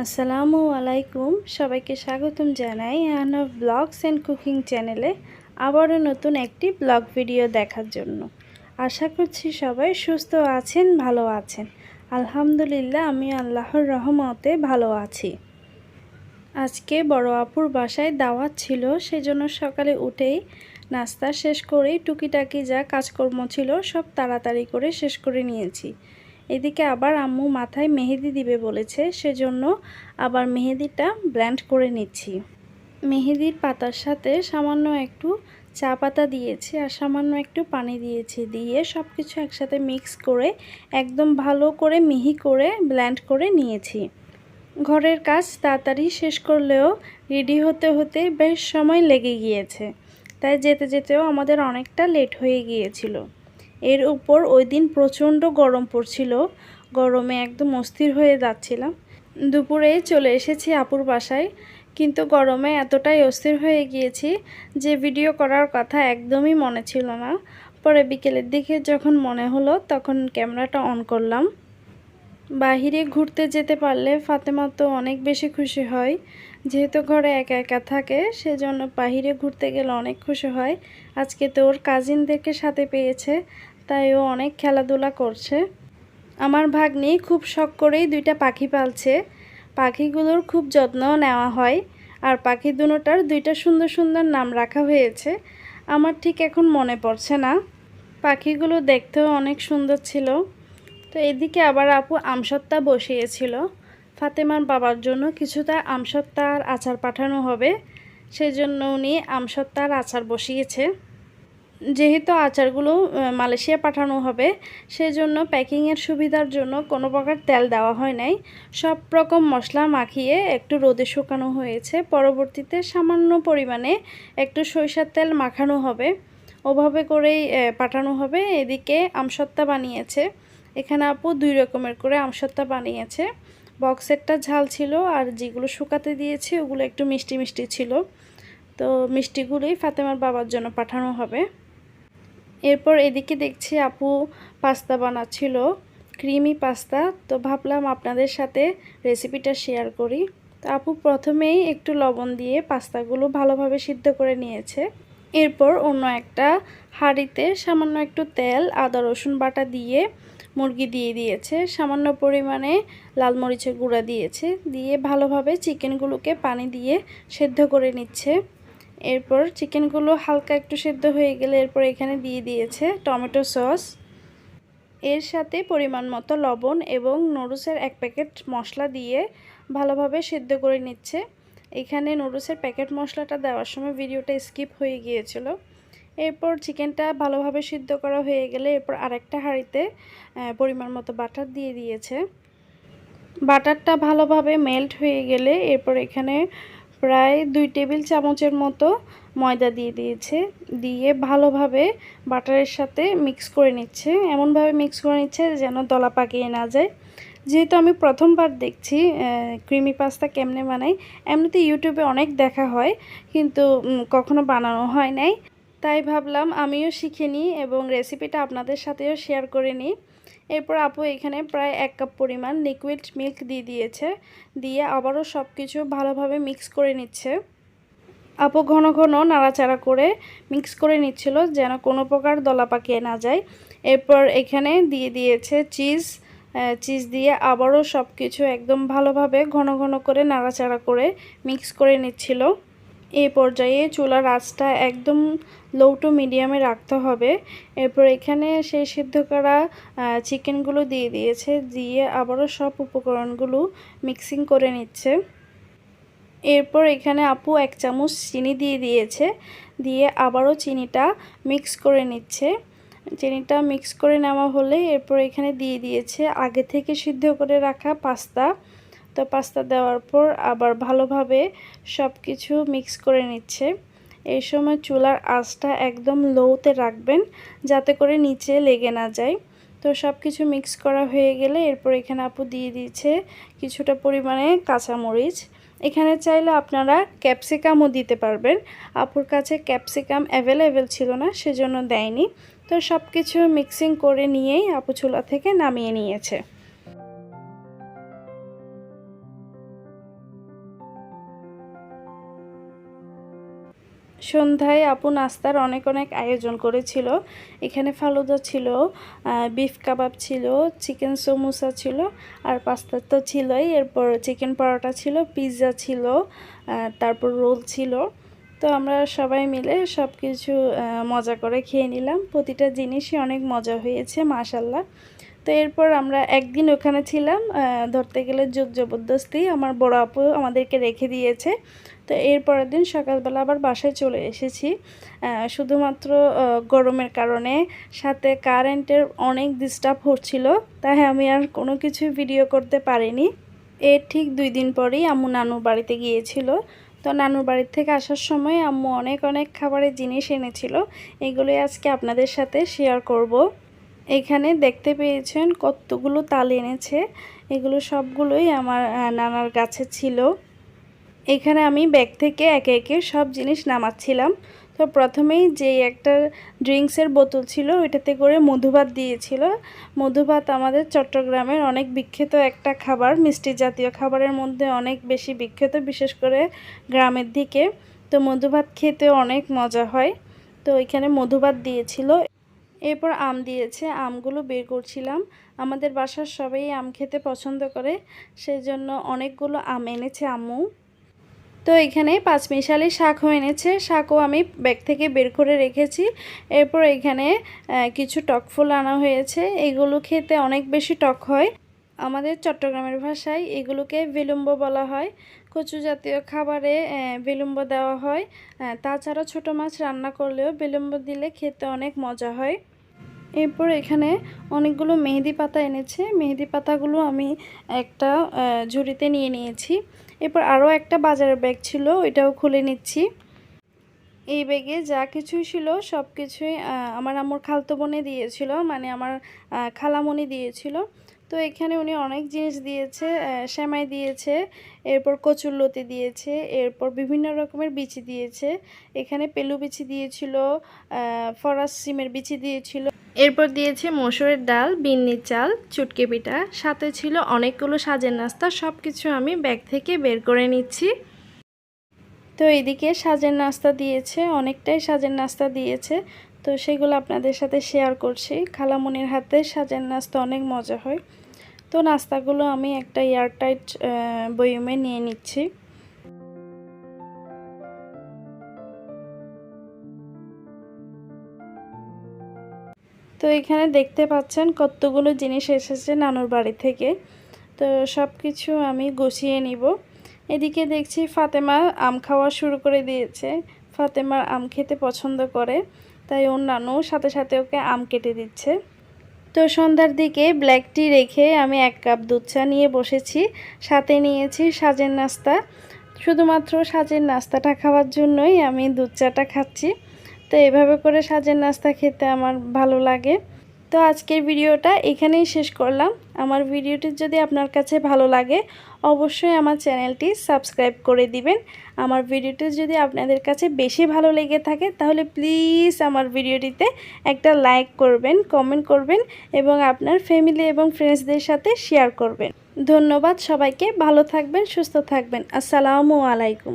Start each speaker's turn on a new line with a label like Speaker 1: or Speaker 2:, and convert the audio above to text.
Speaker 1: আসসালামু আলাইকুম। সবাইকে স্বাগতম জানাই আনা ব্লগস অ্যান্ড কুকিং চ্যানেলে আবারও নতুন একটি ব্লগ ভিডিও দেখার জন্য। আশা করছি সবাই সুস্থ আছেন, ভালো আছেন। আলহামদুলিল্লাহ আমি আল্লাহর রহমতে ভালো আছি। আজকে বড় আপুর বাসায় দাওয়াত ছিল, সেজন্য সকালে উঠেই নাস্তা শেষ করেই টুকিটাকি যা কাজকর্ম ছিল সব তাড়াতাড়ি করে শেষ করে নিয়েছি। এদিকে আবার আম্মু মাথায় মেহেদি দিবে বলেছে, সেজন্য আবার মেহেদিটা ব্ল্যান্ড করে নিচ্ছি। মেহেদির পাতার সাথে সামান্য একটু চা পাতা দিয়েছি আর সামান্য একটু পানি দিয়েছি, দিয়ে সব কিছু একসাথে মিক্স করে, একদম ভালো করে মিহি করে ব্ল্যান্ড করে নিয়েছি। ঘরের কাজ তাড়াতাড়ি শেষ করলেও রেডি হতে হতে বেশ সময় লেগে গিয়েছে, তাই যেতে যেতেও আমাদের অনেকটা লেট হয়ে গিয়েছিল। এর উপর ওই দিন প্রচণ্ড গরম পড়ছিল। গরমে একদম অস্থির হয়ে যাচ্ছিলাম। দুপুরে চলে এসেছি আপুর বাসায়। কিন্তু গরমে এতটাই অস্থির হয়ে গিয়েছি যে ভিডিও করার কথা একদমই মনে ছিল না। পরে বিকেলের দিকে যখন মনে হলো তখন ক্যামেরাটা অন করলাম। বাহিরে ঘুরতে যেতে পারলে ফাতেমা তো অনেক বেশি খুশি হয়। যেহেতু ঘরে একা একা থাকে, সেজন্য বাহিরে ঘুরতে গেলে অনেক খুশি হয়। আজকে তো ওর কাজিনদেরকে সাথে পেয়েছে। তাই ও অনেক খেলাধুলা করছে। আমার ভাগ্নি খুব শখ করেই দুইটা পাখি পালছে। পাখিগুলোর খুব যত্ন নেওয়া হয় আর পাখি দুটোটার দুইটা সুন্দর সুন্দর নাম রাখা হয়েছে। আমার ঠিক এখন মনে পড়ছে না। পাখিগুলো দেখতেও অনেক সুন্দর ছিল। তো এদিকে আবার আপু আমসত্তা বসিয়েছিল। ফাতেমার বাবার জন্য কিছুটা আমসত্তার আচার পাঠানো হবে। সেজন্য উনি আমসত্তার আচার বসিয়েছে। যেহেতু আচারগুলো মালয়েশিয়া পাঠানো হবে, সেজন্য প্যাকিংয়ের সুবিধার জন্য কোনো প্রকার তেল দেওয়া হয় নাই। সব রকম মশলা মাখিয়ে একটু রোদে শুকানো হয়েছে। পরবর্তীতে সামান্য পরিমাণে একটু সরিষার তেল মাখানো হবে। ওভাবে করেই পাঠানো হবে। এদিকে আমসত্তা বানিয়েছে। এখানে আপু দুই রকমের করে আমসত্তা বানিয়েছে। বক্সেরটা ঝাল ছিল আর যেগুলো শুকাতে দিয়েছে, ওগুলো একটু মিষ্টি মিষ্টি ছিল। তো মিষ্টিগুলোই ফাতেমার বাবার জন্য পাঠানো হবে। এরপর এদিকে দেখছি আপু পাস্তা বানাচ্ছিল, ক্রিমি পাস্তা। তো ভাবলাম আপনাদের সাথে রেসিপিটা শেয়ার করি। তো আপু প্রথমেই একটু লবণ দিয়ে পাস্তাগুলো ভালোভাবে সিদ্ধ করে নিয়েছে। এরপর অন্য একটা হাঁড়িতে সামান্য একটু তেল, আদা, রসুন বাটা দিয়ে মুরগি দিয়ে দিয়েছে। সামান্য পরিমাণে লাল মরিচের গুঁড়া দিয়েছে। দিয়ে ভালোভাবে চিকেনগুলোকে পানি দিয়ে সেদ্ধ করে নিচ্ছে। এরপর চিকেনগুলো হালকা একটু সেদ্ধ হয়ে গেলে এরপর এখানে দিয়ে দিয়েছে টমেটো সস। এর সাথে পরিমাণ মতো লবণ এবং নুডলসের এক প্যাকেট মশলা দিয়ে ভালোভাবে সেদ্ধ করে নিচ্ছে। এখানে নুডলসের প্যাকেট মশলাটা দেওয়ার সময় ভিডিওটা স্কিপ হয়ে গিয়েছিল। এরপর চিকেনটা ভালোভাবে সিদ্ধ করা হয়ে গেলে এরপর আরেকটা হাঁড়িতে পরিমাণ মতো বাটার দিয়ে দিয়েছে। বাটারটা ভালোভাবে মেল্ট হয়ে গেলে এরপর এখানে প্রায় দুই টেবিল চামচের মতো ময়দা দিয়ে দিয়েছে। দিয়ে ভালোভাবে বাটারের সাথে মিক্স করে নিচ্ছে। এমনভাবে মিক্স করে নিচ্ছে যেন দলা পাকিয়ে না যায়। যেহেতু আমি প্রথমবার দেখছি ক্রিমি পাস্তা কেমনে বানাই, এমনিতে ইউটিউবে অনেক দেখা হয়, কিন্তু কখনো বানানো হয় নাই। তাই ভাবলাম আমিও শিখে নিই এবং রেসিপিটা আপনাদের সাথেও শেয়ার করে নিই। এরপর আপু এখানে প্রায় এক কাপ পরিমাণ লিকুইড মিল্ক দিয়ে দিয়েছে। দিয়ে আবারও সব কিছু ভালোভাবে মিক্স করে নিচ্ছে। আপু ঘন ঘন নাড়াচাড়া করে মিক্স করে নিচ্ছিল যেন কোনো প্রকার দলা পাকিয়ে না যায়। এরপর এখানে দিয়ে দিয়েছে চিজ চিজ দিয়ে আবারও সব কিছু একদম ভালোভাবে ঘন ঘন করে নাড়াচাড়া করে মিক্স করে নিচ্ছিল। এই পর্যায়ে চুলার আঁচটা একদম লো টু মিডিয়ামে রাখতে হবে। এরপর এখানে সেই সিদ্ধ করা চিকেনগুলো দিয়ে দিয়েছে, দিয়ে আবারও সব উপকরণগুলো মিক্সিং করে নিচ্ছে। এরপর এখানে আপু এক চামচ চিনি দিয়ে দিয়েছে, দিয়ে আবারও চিনিটা মিক্স করে নিচ্ছে। চিনিটা মিক্স করে নেওয়া হলে এরপর এখানে দিয়ে দিয়েছে আগে থেকে সিদ্ধ করে রাখা পাস্তা। তো পাস্তা দেওয়ার পর আবার ভালোভাবে সব কিছু মিক্স করে নিচ্ছে। এই সময় চুলার আঁচটা একদম লোতে রাখবেন যাতে করে নিচে লেগে না যায়। তো সব কিছু মিক্স করা হয়ে গেলে এরপর এখানে আপু দিয়ে দিয়েছে কিছুটা পরিমাণে কাঁচামরিচ। এখানে চাইলে আপনারা ক্যাপসিকামও দিতে পারবেন। আপুর কাছে ক্যাপসিকাম অ্যাভেলেবেল ছিল না, সেজন্য দেয়নি। তো সব কিছু মিক্সিং করে নিয়েই আপু চুলা থেকে নামিয়ে নিয়েছে। সন্ধ্যায় আপু নাস্তার অনেক অনেক আয়োজন করেছিল। এখানে ফালুদা ছিল বিফ কাবাব ছিল, চিকেন সমোসা ছিল, আর পাস্তা তো ছিলই। এরপর চিকেন পরোটা ছিল, পিৎজা ছিল তারপর রোল ছিল। তো আমরা সবাই মিলে সব কিছু মজা করে খেয়ে নিলাম। প্রতিটা জিনিসই অনেক মজা হয়েছে মাশাল্লাহ তো এরপর আমরা একদিন ওখানে ছিলাম ধরতে গেলে যোগ জবরদস্তি। আমার বড় আপু আমাদেরকে রেখে দিয়েছে। তো এরপরের দিন সকালবেলা আবার বাসায় চলে এসেছি। শুধুমাত্র গরমের কারণে সাথে কারেন্টের অনেক ডিস্টার্ব হচ্ছিল, তাই আমি আর কোনো কিছু ভিডিও করতে পারিনি। এর ঠিক দুই দিন পরেই আম্মু নানুর বাড়িতে গিয়েছিল। তো নানুর বাড়ির থেকে আসার সময় আম্মু অনেক অনেক খাবারের জিনিস এনেছিল। এগুলোই আজকে আপনাদের সাথে শেয়ার করব। এখানে দেখতে পেয়েছেন কতগুলো তাল এনেছে। এগুলো সবগুলোই আমার নানার গাছে ছিল। এখানে আমি ব্যাগ থেকে একে একে সব জিনিস নামাচ্ছিলাম। তো প্রথমেই যে একটা ড্রিঙ্কসের বোতল ছিল, ওইটাতে করে মধুভাত দিয়েছিল। মধুভাত আমাদের চট্টগ্রামের অনেক বিখ্যাত একটা খাবার, মিষ্টি জাতীয় খাবারের মধ্যে অনেক বেশি বিখ্যাত, বিশেষ করে গ্রামের দিকে। তো মধুভাত খেতে অনেক মজা হয়। তো এখানে মধুভাত দিয়েছিল। এরপর আম দিয়েছে, আমগুলো বের করছিলাম। আমাদের বাসার সবাই আম খেতে পছন্দ করে সেই জন্য অনেকগুলো আম এনেছে আম্মু। তো এখানে পাঁচমিশালি শাকও এনেছে, শাকও আমি ব্যাগ থেকে বের করে রেখেছি। এরপর এখানে কিছু টক ফুল আনা হয়েছে, এগুলো খেতে অনেক বেশি টক হয়। আমাদের চট্টগ্রামের ভাষায় এগুলোকে বিলম্ব বলা হয়। কচু জাতীয় খাবারে বিলম্ব দেওয়া হয়। তাছাড়া ছোট মাছ রান্না করলেও বিলম্ব দিলে খেতে অনেক মজা হয়। এরপর এখানে অনেকগুলো মেহেদি পাতা এনেছে। মেহেদি পাতাগুলো আমি একটা ঝুড়িতে নিয়ে নিয়েছি। এরপর আরও একটা বাজারের ব্যাগ ছিল, ওইটাও খুলে নিচ্ছি। এই ব্যাগে যা কিছুই ছিল, সব কিছুই আমার আমার খালতো বনে দিয়েছিল মানে আমার খালামণি দিয়েছিল। তো এখানে উনি অনেক জিনিস দিয়েছে সেমাই দিয়েছে, এরপর কচুরলতি দিয়েছে, এরপর বিভিন্ন রকমের বিচি দিয়েছে। এখানে পেলু বিচি দিয়েছিল ফরাস সিমের বিচি দিয়েছিল। এরপর দিয়েছে মসুরের ডাল বিন্নি চাল, চুটকে পিঠা। সাথে ছিল অনেকগুলো সাজের নাস্তা সব কিছু আমি ব্যাগ থেকে বের করে নিচ্ছি। তো এদিকে সাজের নাস্তা দিয়েছে, অনেকটাই সাজের নাস্তা দিয়েছে। তো সেগুলো আপনাদের সাথে শেয়ার করছি। খালামনির হাতে সাজের নাস্তা অনেক মজা হয়। তো নাস্তাগুলো আমি একটা এয়ারটাইট বয়মে নিয়ে নিচ্ছি। তো এখানে দেখতে পাচ্ছেন কতগুলো জিনিস এসেছে নানুর বাড়ি থেকে। তো সব কিছু আমি গুছিয়ে নিব। এদিকে দেখছি ফাতেমা আম খাওয়া শুরু করে দিয়েছে। ফাতেমার আম খেতে পছন্দ করে, তাই ওর নানু সাথে সাথে ওকে আম কেটে দিচ্ছে। তো সন্ধ্যার দিকে ব্ল্যাক টি রেখে আমি এক কাপ দুধ চা নিয়ে বসেছি। সাথে নিয়েছি সাজের নাস্তা। শুধুমাত্র সাজের নাস্তাটা খাওয়ার জন্যই আমি দুধ চাটা খাচ্ছি। তো এভাবে করে সাজের নাস্তা খেতে আমার ভালো লাগে। তো আজকের ভিডিওটা এখানেই শেষ করলাম। আমার ভিডিওটি যদি আপনার কাছে ভালো লাগে, অবশ্যই আমার চ্যানেলটি সাবস্ক্রাইব করে দিবেন। আমার ভিডিওটি যদি আপনাদের কাছে বেশি ভালো লেগে থাকে, তাহলে প্লিজ আমার ভিডিওটিতে একটা লাইক করবেন, কমেন্ট করবেন এবং আপনার ফ্যামিলি এবং ফ্রেন্ডসদের সাথে শেয়ার করবেন। ধন্যবাদ সবাইকে, ভালো থাকবেন, সুস্থ থাকবেন। আসসালামু আলাইকুম।